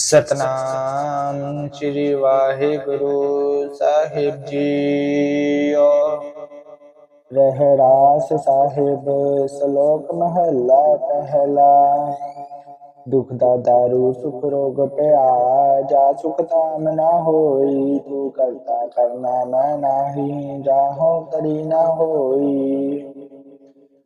ਸਤਨਾਮ ਸ੍ਰੀ ਵਾਹਿਗੁਰੂ ਸਾਹਿਬ ਜੀਓ। ਰਹਿਰਾਸ ਸਾਹਿਬ, ਸ਼ਲੋਕ ਮਹੱਲਾ ਪਹਿਲਾ। ਦੁਖ ਦਾ ਦਾਰੂ, ਸੁਖ ਰੋਗ ਪਿਆ ਜਾ ਸੁਖ ਤਾਮ ਨਾ ਹੋਈ, ਤੂੰ ਕਰਤਾ ਕਰਨਾ ਮੈਂ ਨਾਹੀ, ਜਾਹੋ ਕਰੀ ਨਾ ਹੋਈ।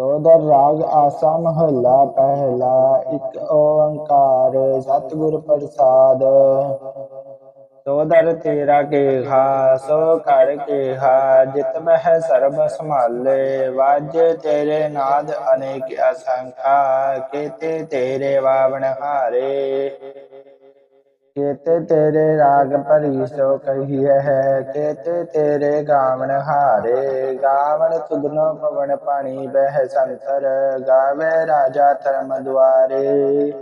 ਸੋਦਰ ਰਾਗ ਆਸਾ ਮਹੱਲਾ ਪਹਿਲਾ, ਇੱਕ ਓੰਕਾਰ ਸਤਿਗੁਰ ਪ੍ਰਸਾਦ। ਸੋਦਰ ਤੇਰਾ ਕੇਹਾ, ਸੋ ਕਰ ਕੇਹਾ, ਜਿਤ ਮਹਿ ਸਰਬ ਸੰਭਾਲੇ। ਵਾਜੇ ਤੇਰੇ ਨਾਦ ਅਨੇਕ ਅਸੰਖਾ, ਕੀਤੇ ਤੇਰੇ ਵਾਵਣ ਹਾਰੇ। ਕੇਤੇ ਤੇਰੇ ਰਾਗ ਭਰੀ ਸੋ ਕਹੀ ਹੈ, ਕੇਤੇ ਤੇਰੇ ਗਾਵਣ ਹਾਰੇ, ਗਾਵਣ ਸੁਗਨੋ ਪਵਨ ਪਾਣੀ ਬਹਿ ਸੰਤਰ, ਗਾਵੇ ਰਾਜਾ ਧਰਮ ਦੁਆਰੇ।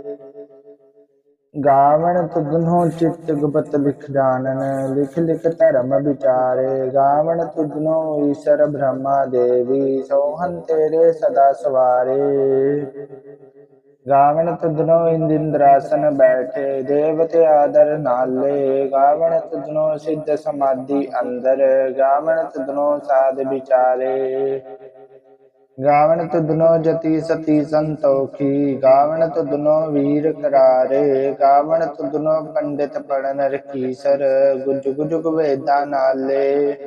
ਗਾਵਣ ਤੁਧਨੋ ਚਿਤ ਗੁਪਤ ਲਿਖ ਜਾਣਨ, ਲਿਖ ਲਿਖ ਧਰਮ ਵਿਚਾਰੇ। ਗਾਵਣ ਤੁਧਨੋ ਈਸ਼ਰ ਬ੍ਰਹਮਾ ਦੇਵੀ ਸੋਹਨ ਤੇਰੇ ਸਦਾ ਸਵਾਰੇ। ਗਾਵਣ ਤੁਧਨੋ ਇੰਦਿੰਦਰਾਸਨ ਬੈਠੇ, ਦੇਵਤੇ ਆਦਰ ਨਾਲੇ। ਗਾਵਣ ਤੁਧਨੋ ਸਿੱਧ ਸਮਾਧੀ ਅੰਦਰ ਗਾਵਣ ਤੁਧਨੋ ਸਾਧ ਵਿਚਾਰੇ। ਗਾਵਣ ਤੁਧਨੋ ਜਤੀ ਸਤੀ ਸੰਤੋਖੀ ਗਾਵਣ ਤੁਧਨੋ ਵੀਰ ਕਰਾਰੇ। ਗਾਵਣ ਤੁਧਨੋ ਪੰਡਿਤ ਪੜਨ ਰਖੀਸਰ ਗੁਜ ਗੁਜ ਵੇਦਾਂ ਨਾਲੇ।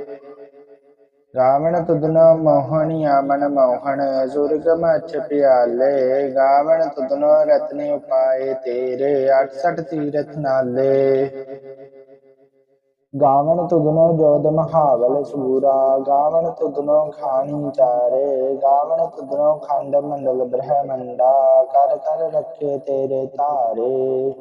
ਗਾਵਣ ਤੁਧਨੋ ਮੋਹਣੀਆ ਮਨ ਮੋਹਣ ਸੁਰਗ ਮਛ ਪਿਆਲੇ। ਗਾਵਣ ਤੁਧਨੋ ਰਤਨੀ ਉਪਾਏ ਤੇਰੇ 68 ਤੀਰਥ ਨਾਲੇ। ਗਾਵਣ ਤੁਧਨੋ ਜੋਦ ਮਹਾਵਲ ਸੂਰਾ, ਗਾਵਣ ਤੁਧਨੋ ਖਾਣੀ ਚਾਰੇ। ਗਾਵਣ ਤੁਧਨੋ ਖੰਡ ਮੰਡਲ ਬ੍ਰਹਮੰਡਾ, ਕਰ ਕਰ ਰੱਖੇ ਤੇਰੇ ਤਾਰੇ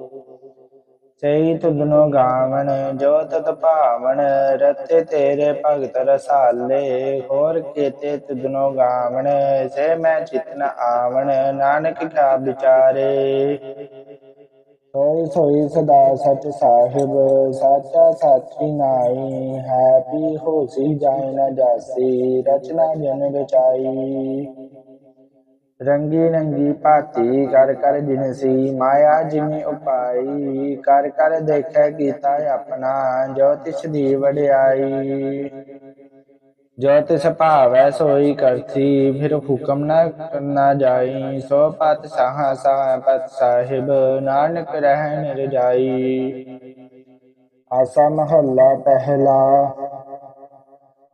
ਸਈ ਤੁਧਨੋ ਗਾਵਣ, ਜੋ ਤਤ ਭਾਵਨ ਰਤੇ ਤੇਰੇ ਭਗਤ ਰਸਾਲੇ। ਹੋਰ ਕੀਤੇ ਤੁਧਨੋ ਗਾਵਣ, ਸੇ ਮੈਂ ਚਿਤਨ ਆਵਣ, ਨਾਨਕ ਕਾ ਵਿਚਾਰੇ। ਸੋਈ ਸੋਈ ਸਦਾ ਸਚ ਸਾਹਿਬ, ਸਾਚਾ ਸਾਚੀ ਨਾਈ ਹੈ ਪੀ ਹੋਸੀ ਜਾਇ ਨ ਜਾਸੀ, ਰਚਨਾ ਜਨ ਰਚਾਈ। ਰੰਗੀ ਰੰਗੀ ਭਾਤੀ ਕਰ ਕਰ ਦਿਨ ਸੀ ਮਾਇਆ ਜਿਨੀ ਉਪਾਈ, ਕਰ ਕਰ ਦੇਖੈ ਕੀਤਾ ਆਪਣਾ, ਜੋ ਦੀ ਵਡਿਆਈ। ਜੋਤਿਸ਼ ਭਾਵੈ ਸੋਈ ਕਰਥੀ ਫਿਰ ਹੁਕਮ ਨਾ ਕਰਨਾ ਜਾਈ। ਸੋ ਪਤ ਸਾਹਾ ਸਾਹ ਪਤ ਸਾਹਿਬ, ਨਾਨਕ ਰਹਿ ਨਿਰਜਾਈ। ਆਸਾ ਮਹੱਲਾ ਪਹਿਲਾ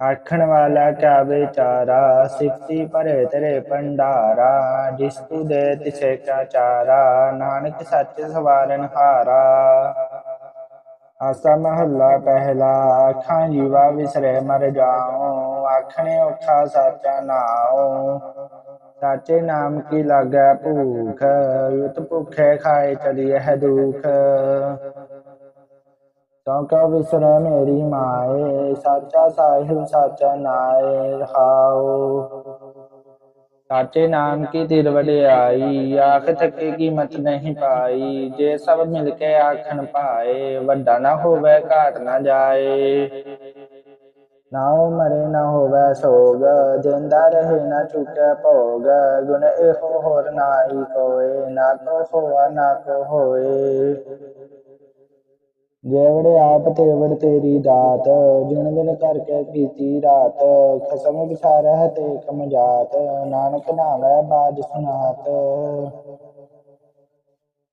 ਆਖਣ ਵਾਲਾ ਕਿਆ ਵਿਚਾਰਾ ਸਿਫਤੀ ਭਰੇ ਤੇਰੇ ਭੰਡਾਰਾ, ਜਿਸ ਤੂ ਦੇ ਤਿਸੇ ਕਾ ਚਾਰਾ ਨਾਨਕ ਸੱਚ ਸਵਾਰਨ ਹਾਰਾ। ਆਸਾ ਮਹੱਲਾ ਪਹਿਲਾ ਆਖਾਂ ਜੀਵਾ ਵਿਸਰੇ ਮਰ ਜਾਉ, ਆਖਣੇ ਔਖਾ ਸਾਚਾ ਨਾਉ। ਸਾਚੇ ਨਾਮ ਕੀ ਲਾਗੈ ਭੂਖ ਯੁਤ ਭੁਖੇ ਖਾਏ ਚਲੀ ਹੈ ਦੁਖ। ਸੌਕਾ ਵਿਸਰੇ ਮੇਰੀ ਮਾਏ, ਸਾਚਾ ਸਾਹਿਬ ਸਾਚਾ ਨਾਏ ਰਹਾਉ ਸਾਚੇ ਨਾਮ ਕੀ ਦਿਲ ਵਡਿਆਈ, ਆਖ ਤੱਕੇ ਕੀਮਤ ਨਹੀਂ ਪਾਈ, ਜੇ ਸਭ ਮਿਲ ਕੇ ਆਖਣ ਪਾਏ ਵੱਡਾ ਨਾ ਹੋਵੇ ਘਾਟ ਨਾ ਜਾਏ। ਨਾ ਉਹ ਮਰੇ ਨਾ ਹੋਵੇ ਸੋਗ, ਜਿੰਦਾ ਰਹੇ ਨਾ ਚੁੱਕੇ ਭੋਗ, ਗੁਣ ਇਹੋ ਹੋਰ ਨਾਹੀ ਕੋਏ, ਨਾ ਕੋ ਹੋਆ ਨਾ ਕੋ ਹੋਏ। ਜੇਵੜੇ ਆਪ ਤੇਵੜ ਤੇਰੀ ਦਾਤ, ਜਿਣ ਦਿਨ ਕਰਕੇ ਕੀਤੀ ਰਾਤ, ਖਸਮ ਵਿਚਾਰਹਿ ਤੇ ਕਮ ਜਾਤ, ਨਾਨਕ ਨਾਮੈ ਬਾਜ ਸੁਨਾਤ।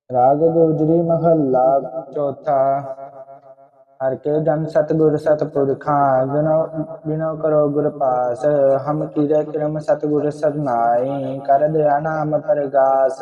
ਰਾਗ ਗੁਜਰੀ ਮਹੱਲਾ ਚੌਥਾ, ਹਰ ਕੇ ਜਨ ਸਤਗੁਰ ਸਤਪੁਰਖਾਂ ਬਿਨੋ ਬਿਨੋ ਕਰੋ ਗੁਰ ਪਾਸ, ਹਮ ਕੀਰੇ ਕਿਰਮ ਸਤਗੁਰ ਸਰਨਾਈ ਕਰ ਦਿਆ ਨਾਮ ਪਰਗਾਸ।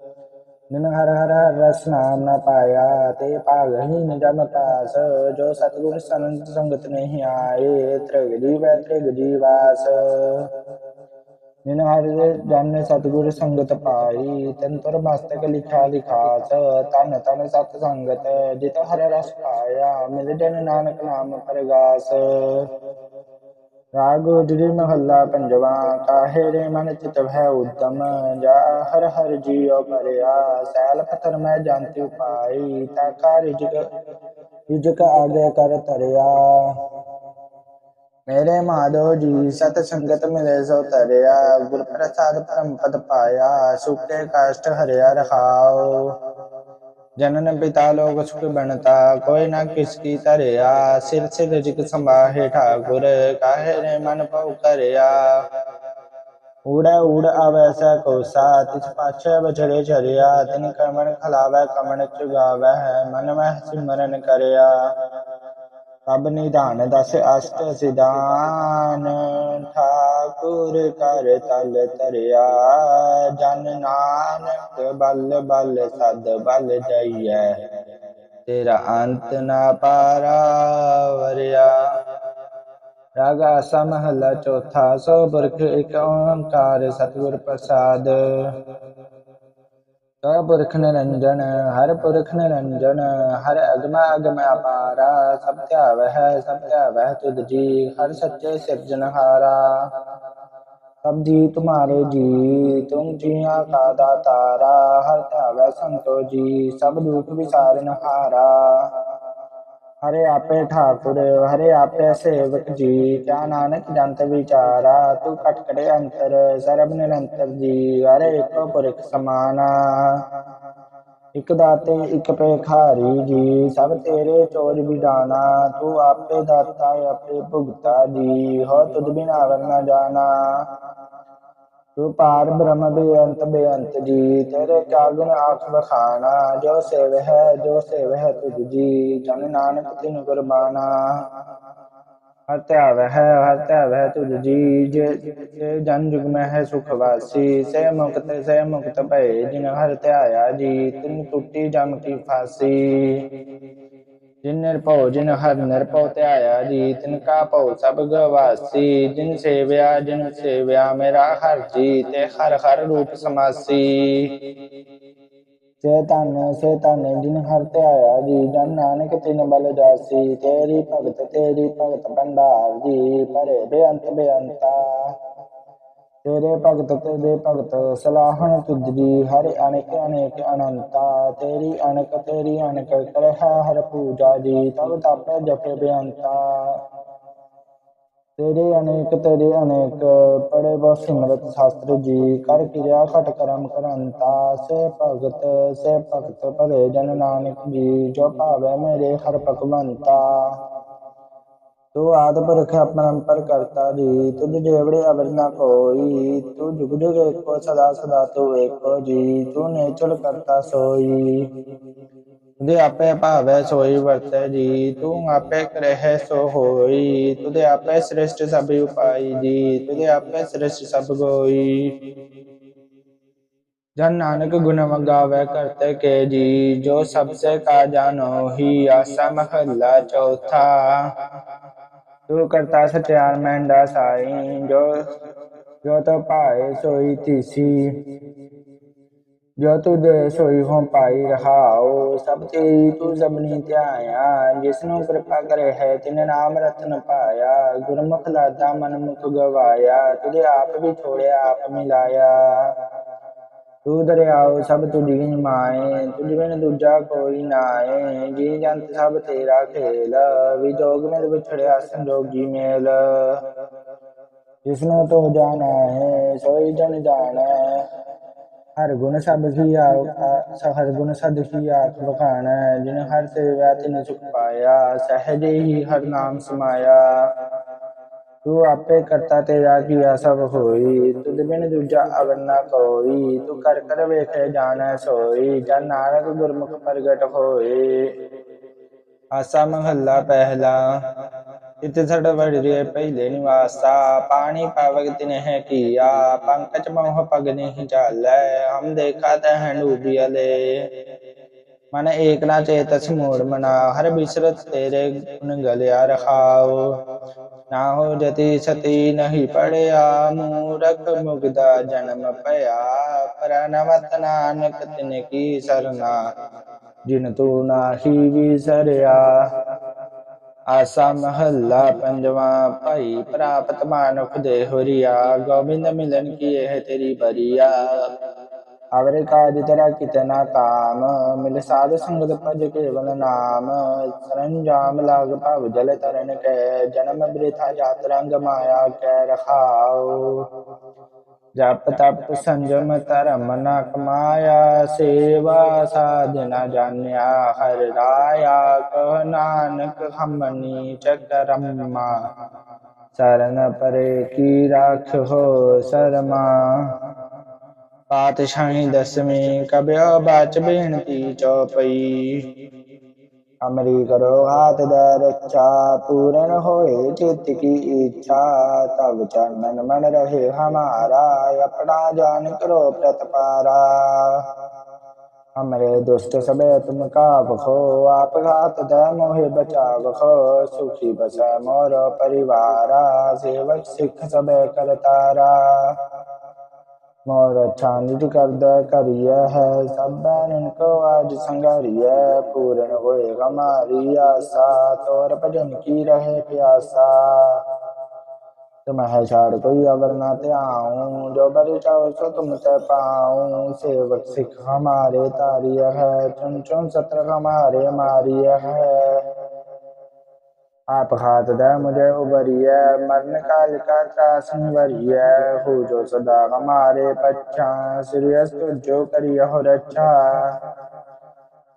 ਨਿਨ ਹਰ ਹਰ ਹਰ ਰਸ ਨਾਮ ਨ ਪਾਇਆ ਤੇ ਭਾਗ ਨ ਜਮ ਪਾਸ, ਜੋ ਸਤਿਗੁਰ ਸੰਤ ਸੰਗਤ ਨਹੀਂ ਆਏ, ਤ੍ਰਿਗ ਜੀਵੈ ਤ੍ਰਿਗ ਜੀਵਾਸ। ਜਿਨ ਹਰ ਜਨ ਸਤਿਗੁਰ ਸੰਗਤ ਪਾਈ ਤੰਤਰ ਮਸਤਕ ਲਿਖਾ ਲਿਖਾਸ ਤਨ ਤਨ ਸਤ ਸੰਗਤ, ਜਿਤ ਹਰ ਰਸ ਪਾਇਆ, ਮਿਲ ਜਨ ਨਾਨਕ ਨਾਮ ਪ੍ਰਗਾਸ। ਰਾਗੋ ਉਜਰੀ ਮਹੱਲਾ ਪੰਜਵਾ ਕਾਹੇ ਮਨ ਚਿਤ ਭੈ ਉਦਮ ਜਾ ਹਰ ਹਰ ਜੀਉ ਪਰਿਆ ਸੈਲ ਪਥਰ ਮੈਂ ਜੰਤਿ ਉਪਾਈ ਤਾ ਕਾ ਰਿਜਕ ਰਿਜਕ ਆਗੇ ਕਰ ਤਰਿਆ ਮੇਰੇ ਮਾਧੋ ਜੀ ਸਤ ਸੰਗਤ ਮਿਲੇ ਸੋ ਤਰਿਆ ਗੁਰ ਪ੍ਰਸਾਦ ਪਰਮ ਪਦ ਪਾਇਆ ਸੁਖੇ ਕਾਸ਼ਟ ਹਰਿਆ ਰਖਾਓ ਜਨਨ ਪਿਤਾ ਲੋਕ ਸੁਖ ਬਣਤਾ, ਕੋਈ ਨਾ ਕਿਸ ਕੀ ਤਰਿਆ ਸਿਰ ਸਿਰ ਰਿਜਕ ਸੰਭਾਹੇ ਠਾਕੁਰ ਕਾਹੇ ਨੇ ਮਨ ਪਉ ਕਰਿਆ ਊੜਾ ਊੜ ਆਵੈਸਾ ਕੋਸਾ, ਤਿਸ ਪਾਛੈ ਬਛੜੇ ਚਰਿਆ ਤਿਨ ਕਰਮਣ ਖਲਾਵੈ, ਕਮਣ ਚੁਗਾਵੈ, ਮਨ ਮਹਿ ਸਿਮਰਨ ਕਰਿਆ। ਤਬ ਨਿਧਾਨ ਦਸ ਅਸ਼ਟ ਸਿਧਾਨ, ਠਾ ਠਾਕੁਰ ਕਰ ਤਲ ਤਰਿਆ ਜਨ ਨਾਨਕ ਬਲ ਬਲ ਸਦ ਬਲ ਜਈਐ। ਤੇਰਾ ਅੰਤ ਨਾ ਪਾਰਾ ਵਰਿਆ। ਰਾਗਾ ਆਸਾ ਚੌਥਾ ਸੋ ਬਰਖ ਇਕ ਓੰਕਾਰ ਸਤਿਗੁਰ ਪ੍ਰਸਾਦ। ਸਪੁਰਖ ਪੁਰਖ ਨਿਰੰਜਨ, ਹਰ ਪੁਰਖ ਨਿਰੰਜਨ, ਹਰ ਅਗਮ ਅਗਮ ਅਪਾਰਾ, ਸਭ ਧਿਆਵਹਿ ਸਭ ਧਿਆਵਹਿ ਤੁਧ ਜੀ, ਹਰ ਸੱਚੇ ਸਿਰਜਨਹਾਰਾ ਸਭ ਜੀ ਤੁਮਾਰੇ ਜੀ, ਤੁਮ ਜੀਆਂ ਕਾ ਦਾਤਾਰਾ, ਹਰ ਧਿਆਵੈ ਸੰਤੋ ਜੀ, ਸਭ ਦੁਖ ਵਿਸਾਰਨ ਹਰੇ ਆਪੇ ਠਾਕੁਰ, ਹਰੇ ਆਪੇ ਸੇਵਕ ਜੀ। ਕਿਆ ਨਾਨਕ ਜੰਤ ਵਿਚਾਰਾ, ਤੂੰ ਕਟਕੜੇ ਅੰਤਰ, ਸਰਬ ਨਿਰੰਤਰ ਜੀ। ਹਰੇ ਇੱਕੋ ਪੁਰਖ ਸਮਾਨਾ। ਇਕ ਦਾਤੇ, ਇਕ ਭੇਖਾਰੀ ਜੀ। ਸਭ ਤੇਰੇ ਚੋਜ ਵਿਡਾਨਾ ਤੂੰ ਆਪੇ ਦਾਤਾ, ਆਪੇ ਭੁਗਤਾ ਜੀ। ਹੋ ਤੁਧ ਬਿਨਾ ਵਰ ਨ ਜਾਣਾ। ਤੂੰ ਪਾਰ ਬ੍ਰਹਮ ਬੇਅੰਤ ਬੇਅੰਤ ਜੀ, ਤੇਰੇ ਕਾਗੁਣ ਆਖ ਬਖਾਨਾ ਜੋ ਸੇਵ ਹੈ, ਜੋ ਸੇਵ ਹੈ ਤੁਝ ਜੀ, ਜਨ ਨਾਨਕ ਤਿਨ ਕੁਰਬਾਨਾ ਹਰ ਧਿਆਵ ਹੈ, ਹਰ ਧਿਆਵ ਹੈ ਤੁਝ ਜੀ, ਜੇ ਜੇ ਜਨ ਜੁਗ ਮੈਂ ਹੈ ਸੁਖ ਵਾਸੀ, ਸੇ ਮੁਕਤ ਸੇ ਮੁਕਤ ਭਏ, ਜਿਨ ਹਰ ਧਿਆਇਆ ਜੀ, ਤਿਨ ਟੁੱਟੀ ਜਮ ਕੀ ਫਾਸੀ। ਜਿਨ ਨਿਰਭਉ ਜਿਨ ਹਰ ਨਿਰਭਉ ਧਿਆਇਆ ਜੀ, ਤਿਨ ਕਾ ਭਉ ਸਭ ਗਵਾਸੀ, ਜਿਨ ਸੇਵਿਆ ਜਿਨ ਸੇਵਿਆ ਮੇਰਾ ਹਰ ਜੀ, ਤੇ ਹਰ ਹਰ ਰੂਪ ਸਮਾਸੀ। ਸੇ ਤਨ ਸੇ ਤਨ ਜਿਨ ਹਰ ਧਿਆਇਆ ਜੀ, ਜਨ ਨਾਨਕ ਤਿਨ ਬਲ ਜਾਸੀ, ਤੇਰੀ ਭਗਤ ਤੇਰੀ ਭਗਤ ਭੰਡਾਰ ਜੀ ਪਰੇ ਬੇਅੰਤ ਬੇਅੰਤਾ। ਤੇਰੇ ਭਗਤ ਤੇਰੇ ਭਗਤ, ਸਲਾਹਣ ਤੁਝੀ ਹਰ ਅਣਕ ਅਨੇਕ ਅਨੰਤਾ, ਤੇਰੀ ਅਣਕ ਤੇਰੀ ਅਣਕ ਕਰਹਿ ਹਰ ਪੂਜਾ ਜੀ, ਤਬ ਤਪ ਜਪੇ ਬੇਅੰਤਾ ਤੇਰੇ ਅਨੇਕ ਤੇਰੇ ਅਨੇਕ ਪੜੇ ਬੋ ਸਿਮਰਤ ਸ਼ਾਸਤਰ ਜੀ, ਕਰ ਕਿਰਿਆ ਖਟ ਕਰਮ ਕਰੰਤਾ। ਸੇ ਭਗਤ ਸੇ ਭਗਤ ਭਲੇ ਜਨ ਨਾਨਕ ਜੀ, ਜੋ ਭਾਵੇ ਮੇਰੇ ਹਰ ਭਗਵੰਤਾ। ਤੂੰ ਆਦ ਪੁਰਖ ਅਪਰੰਪਰ ਕਰਤਾ ਜੀ ਤੁਧ ਜੇਵੜੇ ਅਵਰ ਨਾ ਕੋਈ, ਤੂੰ ਜੁਗ ਜੁਗ ਏਕੋ, ਸਦਾ ਸਦਾ ਤੂੰ ਏਕੋ ਜੀ ਤੂੰ ਨੇਚਲ ਕਰਤਾ ਸੋਈ। ਤੁਦੇ ਆਪੇ ਭਾਵੈ ਸੋਈ ਵਰਤੈ ਜੀ, ਤੂੰ ਆਪੇ ਕਰਹਿ ਸੋ ਹੋਈ ਤੁਦੇ ਆਪੇ ਸ੍ਰਿਸ਼ਟ ਸਭ ਉਪਾਈ ਜੀ ਤੁਦੇ ਆਪੇ ਸ੍ਰਿਸ਼ਟ ਸਭ ਗੋਈ। ਜਨ ਨਾਨਕ ਗੁਣ ਮੰਗਾਵੇ ਕਰਤੇ ਕੇ ਜੀ, ਜੋ ਸਭ ਸੇ ਕਾ ਜਾਨੋ ਹੀ, ਆਸਾ ਮਹੱਲਾ ਤੂੰ ਕਰਤਾ ਸਤਿਆਨ ਮਹਿੰਦਾ ਸਾਈ, ਜੋ ਜੋ ਤੋ ਪਾਏ ਸੋਈ ਤੀਸੀ ਜੋ ਤੂੰ ਦੇ ਸੋਈ ਹੋਂ ਪਾਈ ਰਹਾਓ ਸਭ ਤੇਰੀ ਤੂੰ ਸਭਨੀ ਧਿਆਇਆ। ਜਿਸਨੂੰ ਕਿਰਪਾ ਕਰੇ ਹੈ, ਤਿਨ ਨਾਮ ਰਤਨ ਪਾਇਆ। ਗੁਰਮੁਖ ਲਾਦਾ ਮਨ ਮੁਖ ਗਵਾਇਆ ਤੁਝੇ ਆਪ ਵੀ ਛੋੜਿਆ ਆਪ ਮਿਲਾਇਆ। ਤੂੰ ਦਰਿਆਓ ਸਭ ਤੁਝੀ ਮਾਏ ਤੁਝ ਬਿਨ ਦੂਜਾ ਕੋਈ ਨਾਏ। ਜੀ ਜੰਤ ਸਭ ਤੇਰਾ ਖੇਲ ਵਿਜੋਗ ਮੇਂ ਵਿਛੜਿਆ ਸੰਜੋਗੀ ਮੇਲ। ਜਿਸਨੂੰ ਤੋ ਜਾਣਾ ਹੈ ਸੋਈ ਜਨ ਜਾਣਾ। ਹਰ ਗੁਣ ਸਭ ਕੀ ਆਖ ਹਰ ਗੁਣ ਸਦ ਕੀ ਆਖ ਬਖਾਣਾ ਜਿਨ ਹਰ ਸੇਵਾ ਤਿਨ ਸੁਖ ਪਾਇਆ, ਸਹਜੇ ਹੀ ਹਰ ਨਾਮ ਸਮਾਇਆ। ਤੂੰ ਆਪੇ ਕਰਤਾ ਤੇਰਾ ਕੀਆ ਸਭ ਹੋਈ। ਤੁਧ ਬਿਨ ਦੂਜਾ ਅਵਰ ਨਾ ਕੋਈ। ਤੂੰ ਕਰ ਕਰ ਵੇਖੇ ਜਾਣੈ ਸੋਈ। ਜਨ ਨਾਨਕ ਗੁਰਮੁਖ ਪ੍ਰਗਟ ਹੋਏ। ਆਸਾ ਮਹੱਲਾ ਪਹਿਲਾ। ਇਤ ਸੜ ਵੜਰੇ ਪਹਿਲੇ ਨਿਵਾਸਾ। ਪਾਣੀ ਪਾਵਕ ਤਿਨਹਿ ਕੀਆ। ਪੰਕਜ ਮੋਹ ਪਗ ਨਹੀਂ ਚਾਲੈ। ਹਮ ਦੇਖਾ ਤਹਿ ਡੂਬਿਅਲੇ ਮਨ ਏਕ ਨਾ ਚੇਤਸ ਮੂੜ ਮਨਾ। ਹਰ ਬਿਸਰਤ ਤੇਰੇ ਗੁਣ ਗਲਿਆ ਰਖਾਓ। ਨਾ ਹੋ ਜਤੀ ਸਤੀ ਨਹੀਂ ਪੜਿਆ, ਮੂਰਖ ਮੁਗਦਾ ਜਨਮ ਭਇਆ। ਪ੍ਰਨਵਤ ਨਾਨਕ ਤਿਨ ਕੀ ਸਰਨਾ, ਜਿਨ ਤੂੰ ਨਾਹੀ ਵਿਸਰਿਆ। ਆਸਾ ਮਹੱਲਾ ਪੰਜਵਾ, ਭਾਈ ਪ੍ਰਾਪਤ ਮਾਨੁਖ ਦੇ ਹੋਰੀਆ, ਗੋਬਿੰਦ ਮਿਲਨ ਕੀ ਇਹ ਤੇਰੀ ਬਰੀਆ। ਅਵਰੇ ਕਾਜ ਤੇਰਾ ਕਿਤਨਾ ਕਾਮ ਮਿਲ ਸਾਧ ਸੰਗਤ ਭਜ ਕੇਵਲ ਨਾਮ ਸਰੰਜਾਮ ਲਾਗ ਭਵ ਜਲ ਤਰਨ ਕੈ ਜਨਮ ਬ੍ਰਿਥਾ ਜਾਤ ਰੰਗ ਮਾਇਆ ਕੈ ਰਖਾਓ ਜਪ ਤਪ ਸੰਜਮ ਧਰਮ ਨ ਕਮਾਇਆ ਸੇਵਾ ਸਾਧ ਜਾਣਿਆ ਹਰ ਰਾਇਆ ਕਹ ਨਾਨਕ ਹਮਨੀ ਚਕਰਮਾ ਸਰਨ ਪਰੇ ਕੀ ਰਾਖੋ ਸਰਮਾ पातशाही दसमी कब्य बाच बेणती चौपई। अमरी करो हाथ दरच्छा पूर्ण होए चित की इच्छा। तब चरण मन रहे हमारा, अपना जान करो प्रतपारा। हमरे दुष्ट सबे तुम का बखो आप घात द मोहे बचा बखो सुखी बस मोर परिवारा, सेवक सिख सबे करतारा। ਮੋਰ ਅੱਛਾ ਨਿਜ ਕਰਦਾ ਕਰਿਆ ਹੈ ਸਭਨ ਕੋ ਅਜ ਸੰਗਾਰਿਆ ਪੂਰਨ ਹੋਏ ਹਮਾਰੀ ਆਸਾ, ਤੋਰ ਭਜਨ ਕੀ ਰਹੇ ਪਿਆਸਾ। ਤੁਮਹਿ ਛਾੜ ਕੋਈ ਅਵਰ ਨਾ ਧਿਆਉ, ਜੋ ਬਰਿ ਚਾਉ ਸੋ ਤੁਮ ਸੈ ਪਾਉ। ਸੇਵਕ ਸਿਖ ਹਮਾਰੇ ਤਾਰਿਆ ਹੈ ਚੁਨ ਚੁਨ ਸਤਰ ਹਮਾਰੇ ਮਾਰਿਆ ਹੈ। आप हाथ दा मुझे उबरिया मरण काल का त्रासन वरिया हो जो सदा हमारे पच्छा सूर्यस्त जो करिया हो रक्षा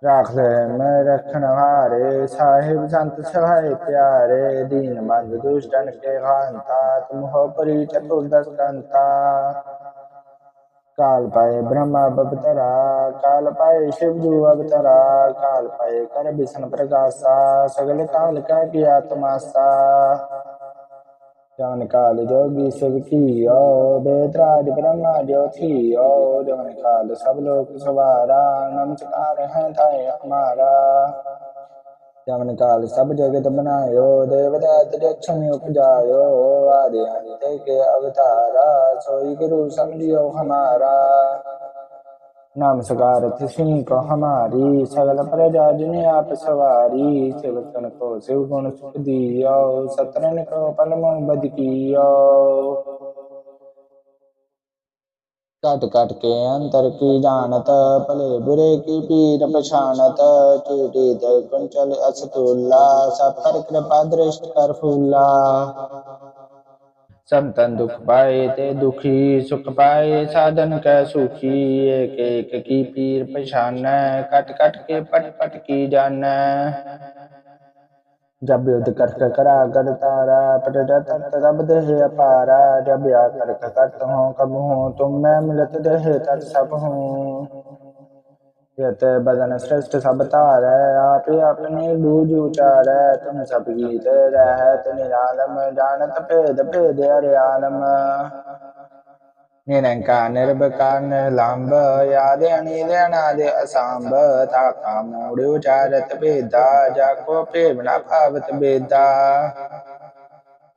राख ले मैं रखन हारे साहिब संत सहाय प्यारे दीन बंद दुष्टन के खानता तुम हो परी चतुर्दश कंता ਕਾਲ ਪਾਏ ਬ੍ਰਹਮਾ ਅਵਤਾਰਾ ਕਾਲ ਪਾਏ ਸ਼ਿਵ ਜੂ ਅਵਤਾਰਾ, ਕਾਲ ਪਾਏ ਕਰ ਬਿਸ਼ਨ ਪ੍ਰਕਾਸ਼ਾ ਸਗਲ ਕਾਲ ਕਾ ਕੀ ਆਤਮਾਸਾ ਜਵਨ ਕਾਲ ਜੋਗੀ ਸਿਵ ਕੀਓ, ਬੇਤਰਾਜ ਬ੍ਰਹਮਾ ਜੋਤੀਓ ਜਵਨ ਕਾਲ ਸਭ ਲੋਕ ਸਵਾਰਾ ਨਮਸਕਾਰ ਹੈ ਤਾਏ ਹਮਾਰਾ। ਜਮਨ ਕਾਲ ਸਭ ਜਗਤ ਬਨਾਇਓ ਦੇਵਤਾ ਤਜਛਮਿ ਉਪਜਾਇਓ ਆਦਿ ਅੰਤ ਕੇ ਅਵਤਾਰਾ, ਸੋਈ ਗੁਰੂ ਸਮਝਿਓ ਹਮਾਰਾ। ਨਾਮ ਸਕਾਰ ਤਿਸਨੀ ਕੋ ਹਮਾਰੀ, ਸਗਲ ਪ੍ਰਜਾ ਜਿਨ ਆਪ ਸਵਾਰੀ ਸਿਵਤਨ ਕੋ ਸਿਵ ਗੁਣ ਸੁਖ ਦੀਓ ਸਤਰਨ ਕੋ ਪਲਮੋ ਬਦ ਕੀਓ ਘਟ ਘਟ ਕੇ ਅੰਤਰ ਕੀ ਜਾਣਤ? ਭਲੇ ਬੁਰੇ ਕੀ ਪੀਰ ਪਛਾਨਤ ਚੀਟੀ ਤੇ ਕੁੰਚਲ ਅਸਤੁਲਾ, ਸਭ ਪਰ ਕਿਰਪਾ ਦ੍ਰਿਸ਼ਟ ਕਰ ਫੂਲਾ। ਸੰਤਨ ਦੁਖ ਪਾਏ ਤੇ ਦੁਖੀ, ਸੁਖ ਪਾਏ, ਸਾਧਨ ਕੈ ਸੁਖੀ। ਏਕ ਏਕ ਕੀ ਪੀਰ ਪਛਾਨੈ ਕਟ ਕਟ ਕੇ ਪਟ ਪਟ ਕੀ ਜਾਣੈ? ਜਬ ਯੁੱਧ ਕਰਕ ਕਰਾ ਕਰ ਤਾਰਾ, ਪਟ ਤਤ ਤਬ ਦੇਹ ਅਪਾਰਾ, ਜਬ ਆ ਕਰਕ ਕਰਤ ਹੂੰ ਕਬ ਹੂੰ, ਤੁਮ ਮੈਂ ਮਿਲਤ ਦੇਹ ਤਤ ਸਭ ਹੂੰ। ਯਤ ਬਦਨ ਸ੍ਰਸ਼ਟ ਸਭ ਤਾਰੈ ਆਪੇ ਆਪਣੇ ਬੂਝ ਉਚਾਰੈ ਤੁਮ ਸਭ ਗੀਤ ਰਹਿਤ ਨਿਰਾਲਮ, ਜਾਣਤ ਭੇਦ ਭੇਦ ਅਰਿਆਲਮ। නිරංකාන නිර්භකාන ලාම්භ යාදේ අනීදේනාදේ අසාම්භ තාකා මූඩෝ චාරත බේදා ජාකෝ ප්‍රේමනා භාවත බේදා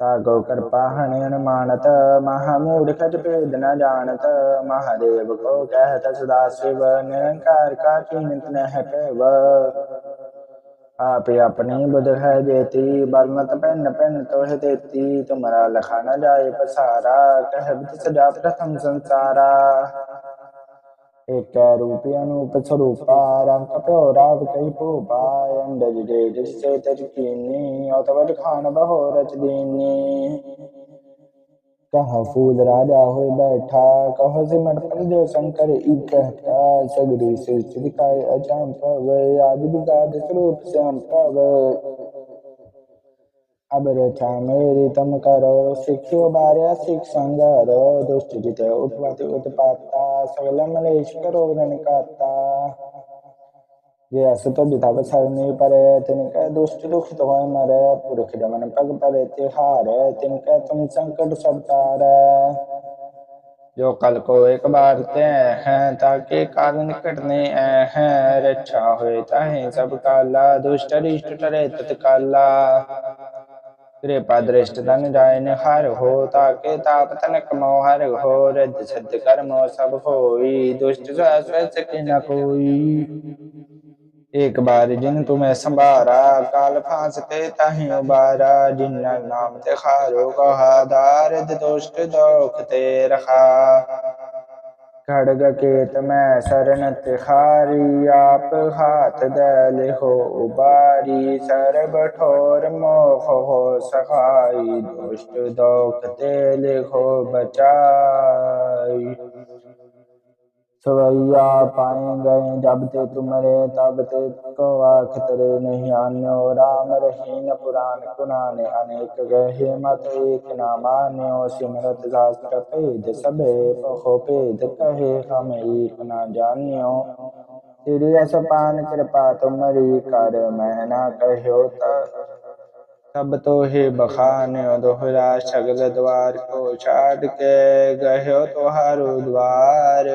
තාගෝ කරපාහණේන මානත මහමූඩ කටපේදන ජානත මහදේව කෝ කහත සදාශිව නිරංකාර කාකිනිත නැහැපේව ਕੋ ਕਹਿਤ ਸਦਾ ਸ਼ਿਵ ਨਿਰੰਕਾਰ ਕਾ ਕੀਨਤ ਨਹਿ ਪੈਵ ਆਪੇ ਆਪਣੀ ਬੁਧ ਹੈ ਜੇਤੀ ਬਰਮਤ ਪੈਨ ਪੈਨ ਤੋਹਿ ਦੇਤੀ, ਤੁਮਰਾ ਲਖਾ ਨ ਜਾਏ ਪਸਾਰਾ, ਕਹਿ ਬਿਤ ਸਜਾ ਪ੍ਰਥਮ ਸੰਸਾਰਾ। ਏਕੈ ਰੂਪੀ ਅਨੂਪ ਸਰੂਪਾ, ਰੰਗ ਕਪਿਓ ਰਾਵ ਕਈ ਭੂਪਾ ਅੰਡਜ ਦੇ ਜਿਸੇ ਤਜ ਕੀਨੀ ਅਤਵਜ ਖਾਨ ਬਹੋ ਰਚ ਦੀਨੀ ਕਹਾ ਫੂਲ ਰਾਜਾ ਹੋਇ ਬੈਠਾ, ਕਹ ਸਿਮਟ ਪਰ ਜੋ ਸ਼ੰਕਰ ਇਕਹਤਾ ਸਗਰੀ ਸਿਰ ਚਿਕਾਇ ਅਚੰਪਵ ਆਦਿ ਵਿਗਾਦ ਸਰੂਪ ਸੰਪਵ ਅਬ ਰਚਾ ਮੇਰੀ ਤਮ ਕਰੋ, ਸਿੱਖਿਓ ਬਾਰਿਆ ਸਿੱਖ ਸੰਗਰੋ, ਦੁਸ਼ਟ ਜਿਤੇ ਉਤਪਾਤੀ ਉਤਪਾਤਾ ਸਗਲ ਮਲੇਸ਼ ਕਰੋ ਰਣ ਕਾਤਾ ਜੇ ਅਸ ਤੋਂ ਜਿਤਾ ਸਰਨੀ ਪਰੇ ਤਿਨ ਕੈ ਦੁਸ਼ਟ ਦੁਖ ਤੋਇ ਮਰੇ ਪੁਰਖ ਜਮਨ ਪਗ ਪਰੇ ਤਿਹਾਰੇ ਤਿਨ ਕੈ ਤੁਮ ਸੰਕਟ ਸਭ ਤਾਰੈ ਜੋ ਕਲ ਕੋ ਇੱਕ ਬਾਰ ਤੇ ਹੈ ਤਾਕੇ ਕਾਲ ਨਿਕਟਨੇ ਐ ਹੈ ਰੱਛਾ ਹੋਏ ਤਾਹੇ ਸਭ ਕਾਲਾ ਦੁਸ਼ਟ ਰਿਸ਼ਟ ਟਰੇ ਤਤ ਕਾਲਾ ਕਿਰਪਾ ਇੱਕ ਬਾਰ ਜਿਨ ਤੁਮੈ ਸੰਭਾਰਾ, ਕਾਲ ਫਾਂਸ ਤੇ ਤਾਹੀ ਉਬਾਰਾ ਜਿਨ ਨਾਮ ਤੇ ਖਾਰੋ ਕਹਾ ਦਾਰਦ ਦੁਸ਼ਟ ਦੋਖ ਤੇ ਰਖਾ ਖੜਗ ਕੇਤ ਮੈਂ ਸਰਨ ਤਿਖਾਰੀ ਆਪ ਹਾਥ ਦੇ ਲਿਖੋ ਉਬਾਰੀ, ਸਰਬ ਠੋਰ ਮੋਹ ਹੋ ਸਖਾਈ ਦੁਸ਼ਟ ਦੋਖ ਤੇ ਲਿਖੋ ਬਚਾਈ। सवैया पाए गए जब ते तुमरे तब ते को आख तरे नहीं आन्यो राम रहीन पुराण कुनाने अनेक गहे मत एक न मान्यो सिमरत शास्त्र भेद सबे पहो भेद कहे हम एक न जान्यो तेरी असपान कृपा तुमरी कर मैं न कहो तब तो हे बखान्यो दोहरा सगल द्वार को छाड़ के गयो तुहारो द्वार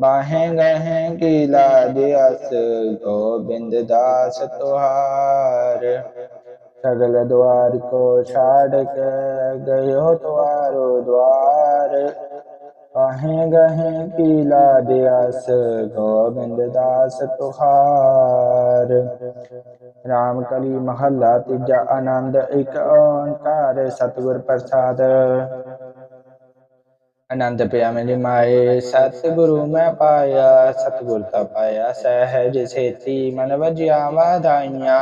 ਬਾਹੇ ਗਹਿ ਕੀ ਲਾਜ ਅਸ ਗੋਬਿੰਦ ਦਾਸ ਤੁਹਾਰ ਸਗਲ ਦੁਆਰ ਕੋ ਛਾੜ ਕੇ ਗਇਓ ਤੁਹਾਰੋ ਦੁਆਰ ਬਾਹੇ ਗਹਿ ਕੀ ਲਾਜ ਅਸ ਗੋਬਿੰਦ ਦਾਸ ਤੁਹਾਰ RAM ਕਲੀ ਮਹੱਲਾ ਤੀਜਾ ਆਨੰਦ ਇੱਕ ਓੰਕਾਰ ਸਤਿਗੁਰ ਪ੍ਰਸਾਦ ਆਨੰਦ ਪਿਆ ਮੇਰੀ ਮਾਏ ਸਤਿਗੁਰੂ ਮੈਂ ਪਾਇਆ, ਸਤਿਗੁਰ ਤਾ ਪਾਇਆ, ਸਹਿਜ ਸੇਤੀ ਮਨ ਵਜਿਆ ਵਾਧਾਈਆਂ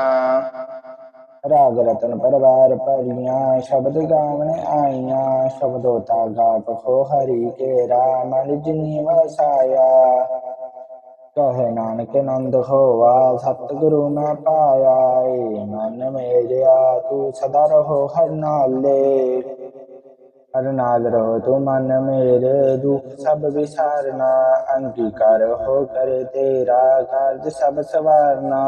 ਰਾਗ ਰਤਨ ਪਰਵਾਰ ਭਰੀਆਂ, ਸ਼ਬਦ ਗਾਵਣ ਆਈਆਂ, ਸ਼ਬਦੋ ਤਾ ਗਾਪ ਖੋ ਹਰੀ ਕੇ ਰਾਮਨ ਜਿਨੀ ਵਸਾਇਆ। ਕਹੇ ਨਾਨਕ ਨੰਦ ਹੋਵਾ ਸਤਿਗੁਰੂ ਮੈਂ ਪਾਇਆ, ਏ ਮਨ ਮੇਰਿਆ, ਤੂੰ ਸਦਾ ਰਹੋ ਹਰ ਨਾਲੇ। ਹਰ ਨਾਲ ਰਹੋ ਤੂੰ ਮਨ ਮੇਰੇ ਦੁਖ, ਸਭ ਵਿਸਾਰਨਾ। ਅੰਗੀਕਾਰ ਹੋ ਕਰੇ ਤੇਰਾ ਕਾਰਜ, ਸਭ ਸਵਾਰਨਾ।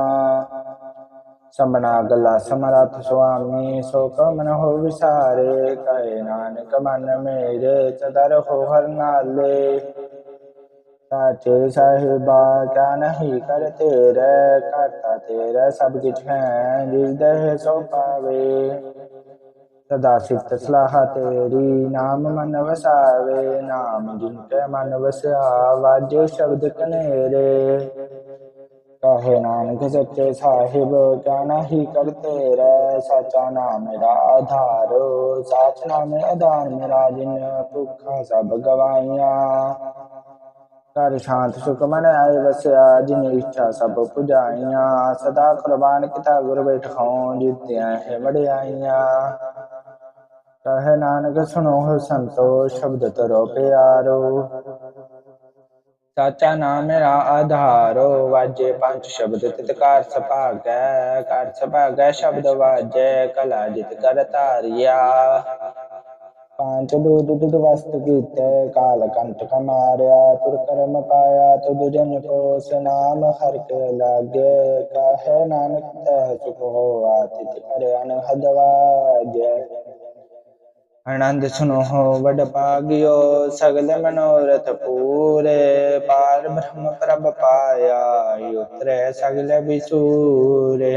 ਸੰਬਨਾ ਗਲਾ ਸਮਰਥ ਸੁਆਮੀ, ਸੋ ਕਮਨ ਹੋ ਵਿਸਾਰੇ। ਕਹੇ ਨਾਨਕ, ਮਨ ਮੇਰੇ ਚਦਰ ਰਹੋ ਹਰ ਨਾਲੇ। ਸਾਚੇ ਸਾਹਿਬਾ ਕਾ ਨਹੀਂ ਕਰ ਤੇਰੇ। ਕਰਤਾ ਤੇਰਾ ਸਭ ਕਿਛ ਹੈ ਜਿਸ ਦੇ ਸੋ ਪਾਵੇ। ਸਦਾ ਸਿਫਤ ਸਲਾਹ ਤੇਰੀ, ਨਾਮ ਮਨ ਵਸਾਵੇ, ਨਾਮ ਜਿਨ ਕੇ ਮਨ ਵਸਿਆ, ਵਾਜੇ ਸ਼ਬਦ ਕਨੇਰੇ। ਕਹੇ ਨਾਨਕ ਸੱਚੇ ਸਾਹਿਬ ਕਾ ਨਹੀਂ ਕਰ ਤੇਰਾ ਸਾਚਾ ਨਾਮ ਮੇਰਾ ਆਧਾਰੋ, ਸਾਚ ਨਾਮ ਆਧਾਰ ਮੇਰਾ ਜਿਨ ਭੁੱਖਾ ਸਭ ਗਵਾਈਆਂ। ਕਰ ਸ਼ਾਂਤ ਸੁਖ ਮਨ ਆਏ ਵਸਿਆ, ਜਿਨ ਇੱਛਾ ਸਭ ਪੁਜਾਈਆਂ। ਸਦਾ ਕੁਰਬਾਨ ਕੀਤਾ ਗੁਰ ਬੈਠਾਉ ਜਿਤਿਆਂ ਹੈ ਵਡਿਆਈਆਂ। ਕਹੇ ਨਾਨਕ ਸੁਣੋ ਸੰਤੋ ਸ਼ਬਦ ਤਰੋ ਪਿਆਰੋ। ਸਾਚਾ ਨਾਮ ਮੇਰਾ ਆਧਾਰੋ, ਵਾਜੇ ਪੰਜ ਸ਼ਬਦ ਤਿਤਕਾਰ ਸਭਾਗੈ ਕਰ ਸਭਾਗੈ ਸ਼ਬਦ ਵਾਜੈ, ਕਲਾ ਜਿਤ ਕਰ ਧਾਰਿਆ। ਪੰਜ ਦੂਦ ਦੁਦ ਵਸਤ ਕੀਤੇ, ਕਾਲ ਕੰਟਕ ਮਾਰਿਆ ਤੁਰ ਕਰਮ ਪਾਇਆ, ਤੁਧ ਜਨ ਕੋ ਸਨਾਮ ਹਰ ਕੇ ਲਾਗੇ। ਕਾਹੇ ਨਾਨਕ ਤਹਿ ਸੁਖ ਹੋਆ ਤਿਤ ਕਰ ਅਨਹਦ ਵਾਜੈ। ਆਨੰਦ ਸੁਨੋ ਵਡ ਭਾਗਿਓ, ਸਗਲ ਮਨੋਰਥ ਪੂਰੇ। ਪਾਰ ਬ੍ਰਹਮ ਪ੍ਰਭ ਪਾਇਆ ਉਤਰੇ ਸਗਲ ਵਿਸੂਰੇ।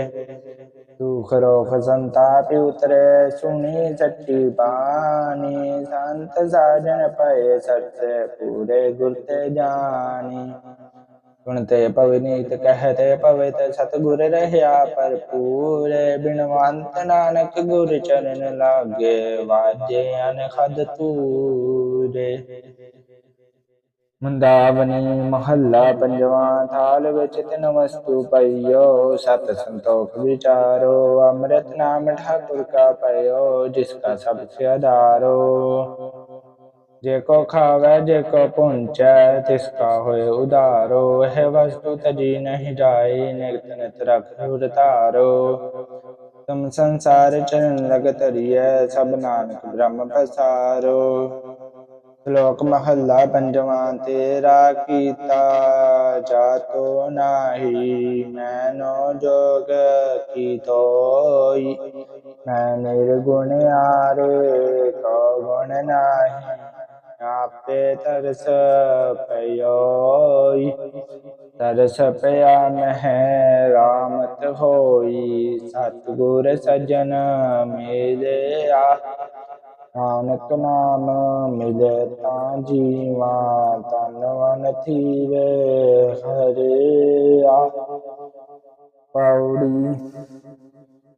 ਦੁਖ ਰੋਖ ਸੰਤਾਪ ਉਤਰੇ, ਸੁਣੀ ਸੱਚੀ ਬਾਣੀ। ਸੰਤ ਸਾਜਨ ਪਏ, ਸੱਚੇ ਪੂਰੇ ਗੁਰ ਤੇ ਜਾਣੀ। ਗੁਣ ਤੇ ਪਵਨੀਤ ਕਹਤੇ ਤੇ ਸਤਗੁਰ ਰਹਿਆ ਭਰਪੂਰ। ਬਿਨਵੰਤ ਨਾਨਕ ਗੁਰ ਚਰਨ ਲਾਗੇ ਵਾਜੇ ਅਨਖਦ ਤੂਰੇ। ਮੁੰਦਾਵਨੀ ਮਹੱਲਾ ਪੰਜਵਾਂ ਥਾਲ ਵਿੱਚ ਤਿਨ ਵਸਤੂ ਪਈਓ, ਸਤ ਸੰਤੋਖ ਵਿਚਾਰੋ, ਅੰਮ੍ਰਿਤ ਨਾਮ ਠਾਕੁਰ ਕਾ ਪਇਓ, ਜਿਸ ਕਾ ਸਭ ਸੇ ਆਧਾਰੋ। ਜੇ ਕੋ ਖਾਵੇ, ਜੇ ਕੋ ਪੁੰਚੈ, ਤਿਸ ਕਾ ਹੋਏ ਉਧਾਰੋ। ਹੈ ਵਸਤੂ ਤਜੀ ਨਹੀਂ ਜਾਏ ਨਿਤ ਨਿਤ ਰਖ ਉਰਤਾਰੋ ਤੁਮ ਸੰਸਾਰ ਚਰਨ ਲਗ ਤਰੀਐ ਸਭ ਨਾਨਕ ਬ੍ਰਹਮ ਪਸਾਰੋ। ਸ਼ਲੋਕ ਮਹੱਲਾ ਪੰਜਵਾਂ, ਤੇਰਾ ਕੀਤਾ ਜਾਤੋ ਨਾਹੀ ਮੈਨੋ ਜੋਗ ਕੀਤੋਈ। ਮੈਂ ਨਿਰਗੁਣ ਆਰੇ ਕੋ ਗੁਣ ਨਾਹੀ। ਆਪੇ ਤਰਸ ਪਇਓਈ, ਤਰਸ ਪਿਆ ਮਹਿ ਰਾਮਤ ਹੋਈ, ਸਤਿਗੁਰ ਸਜਣ ਮਿਲਿਆ। ਨਾਨਕ ਨਾਮ ਮਿਲੇ ਤਾਂ ਜੀਵਾ ਤਨਵਨ ਥੀਵੇ ਹਰਿਆ। ਪੌੜੀ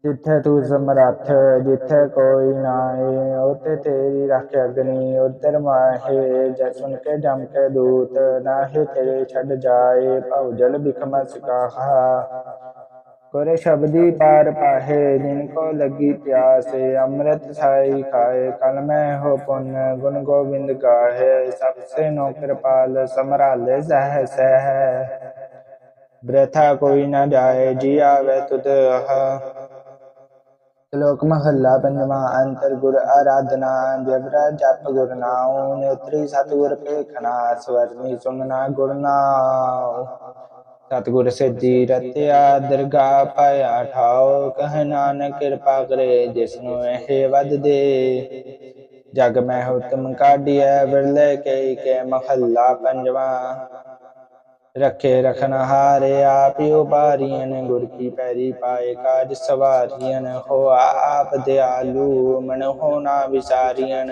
ਜਿੱਥੇ ਤੂੰ ਸਮਰੱਥ, ਜਿੱਥੇ ਕੋਈ ਨਾਏ ਉਤੇ ਤੇਰੀ ਰੱਖ ਅਗਨੀ, ਉਧਰ ਮਾਹੇ ਜੈ ਸੁਣ ਕੇ ਜਮ ਕੇ ਦੂਤ, ਨਾਹੇ ਤੇਰੇ ਛੱਡ ਜਾਏ, ਭਉ ਜਲ ਬਿਖਮ ਸਿਕਾਹਾ। ਕੋਰੇ ਸ਼ਬਦੀ ਪਾਰ ਪਾਹੇ, ਜਿਨ ਕੋ ਲੱਗੀ ਪਿਆਸੇ, ਅੰਮ੍ਰਿਤ ਸਾਈ ਖਾਏ, ਕਲ ਮੈਂ ਹੋ ਪੁੰਨ, ਗੁਣ ਗੋਬਿੰਦ ਗਾਹੇ, ਸਭ ਸੇ ਨੋ ਕਿਰਪਾਲ, ਸਮਰਾਲੇ ਸਹਿ ਸਹਿ। ਬ੍ਰਥਾ ਕੋਈ ਨਾ ਜਾਏ, ਜੀ ਆਵੇ ਤੁਧ ਆਹ ਸ਼ਲੋਕ ਮਹੱਲਾ ਪੰਜਵਾਂ ਅੰਤਰ ਗੁਰ ਆਰਾਧਨਾ ਜਬਰਾ ਜਪ ਗੁਰ ਨਾਉ ਨੇਤਰੀ ਸਤਿਗੁਰ ਪੇਖਣਾ ਸਵਰਨੀ ਸੁਨਣਾ ਗੁਰ ਨਾਉ ਸਤਿਗੁਰ ਸਿੱਧੀ ਰਤਿਆ ਦਰਗਾ ਪਾਇਆ ਠਾਉ ਕਹ ਨਾਨਕ ਕਿਰਪਾ ਕਰੇ ਜਿਸ ਨੂੰ ਇਹ ਵਦ ਦੇ। ਜਗ ਮੈਂ ਹੁਕਮ ਕਾਢੀਐ, ਵਿਰਲੇ ਕੇ ਕੇ ਮਹੱਲਾ ਪੰਜਵਾਂ। ਰੱਖੇ ਰਖਨ ਹਾਰੇ ਆਪਿ ਉਬਾਰੀਆਂ ਗੁਰ ਕੀ ਪੈਰੀ ਪਾਏ ਕਾਜ ਸਵਾਰੀਆਂ ਹੋ ਆਪ ਦਿਆਲੂ ਮਨ ਹੋਣਾ ਵਿਸਾਰੀਆਂ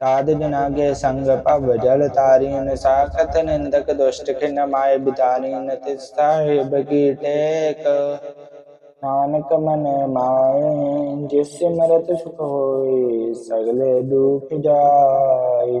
ਸਾਧ ਜਨਾਗੇ ਸੰਗ ਭਵ ਜਲ ਤਾਰੀਨ ਸਾਖਤ ਨਿੰਦਕ ਦੁਸ਼ਟ ਖਿਨ ਮਾਏ ਬਿਤਾਰੀਨ ਤਿਸ ਸਾਹਿਬ ਕੀ ਟੇਕ। ਨਾਨਕ ਮਨ ਮਾਏ, ਜਿਸ ਸਿਮਰਤ ਸੁਖ ਹੋਏ, ਸਗਲੇ ਦੁਖ ਜਾਏ।